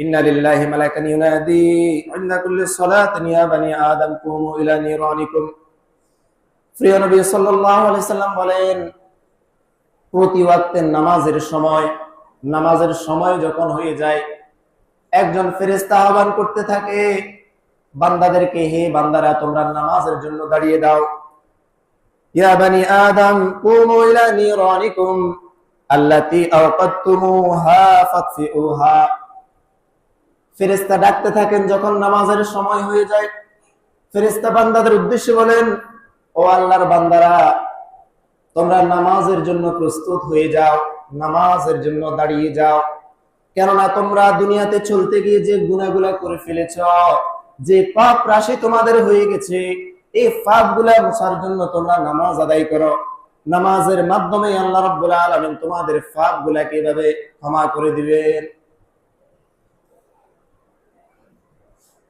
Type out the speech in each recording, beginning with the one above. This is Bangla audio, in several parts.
إن لله ملكا ينادي عند كل صلاة يا بني آدم قوموا إلى نيرانكم প্রিয় নবী সাল্লাল্লাহু আলাইহি সাল্লাম বলেন প্রতি ওয়াক্তের নামাজের সময় নামাজের সময় যখন হয়ে যায় একজন ফেরেশতা আহ্বান করতে থাকে বান্দাদেরকে হে বান্দারা তোমরা নামাজের জন্য দাঁড়িয়ে দাও ইয়া বানি আদম কুমু ইলা নিরানিকুম আল্লাতী আওকাদতুমুহা ফাতফিউহা ফেরেশতা ডাকতে থাকেন যখন নামাজের সময় হয়ে যায়। ফেরেশতা বান্দাদের উদ্দেশ্যে বলেন, ও আল্লাহর বান্দারা, তোমরা নামাজের জন্য প্রস্তুত হয়ে যাও, নামাজের জন্য দাঁড়িয়ে যাও। কেননা তোমরা দুনিয়াতে চলতে গিয়ে যে গুনাহগুলা করে ফেলেছ, যে পাপ রাশি তোমাদের হয়ে গেছে, এই পাপগুলা জন্য তোমরা নামাজ আদায় করো। নামাজের মাধ্যমে আল্লাহ রাব্বুল আলামিন তোমাদের পাপ গুলাকে এভাবে ক্ষমা করে দিবেন।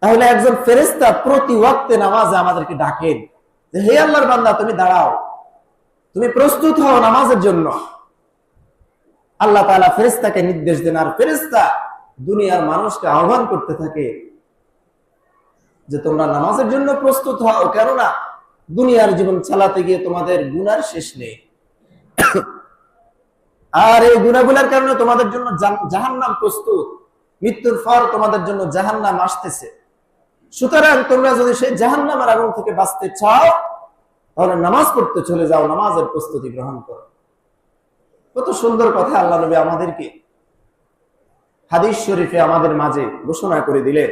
তাহলে একজন ফেরেশতা প্রতি ওয়াক্তে নামাজে আমাদেরকে ডাকেন যে, হে আল্লাহর বান্দা, তুমি দাঁড়াও। তুমি প্রস্তুত হও নামাজের জন্য। আল্লাহ তাআলা ফেরেশতাকে নির্দেশ দেন, আর ফেরেশতা দুনিয়ার মানুষকে আহ্বান করতে থাকে যে, তোমরা নামাজের জন্য প্রস্তুত হও, কেননা দুনিয়ার জীবন চালাতে গিয়ে তোমাদের গুনার শেষ নেই। আর এই গুনাগুলার কারণে তোমাদের জন্য জাহান্নাম প্রস্তুত। মৃত্যুর পর তোমাদের জন্য জাহান্নাম আসতেছে। সুতরাং তোমরা যদি সেই জাহান নামের আগুন থেকে বাঁচতে চাও, তাহলে নামাজ পড়তে চলে যাও, নামাজের প্রস্তুতি গ্রহণ করো। কত সুন্দর কথা আল্লাহ নবী আমাদেরকে হাদিস শরীফে আমাদের মাঝে ঘোষণা করে দিলেন।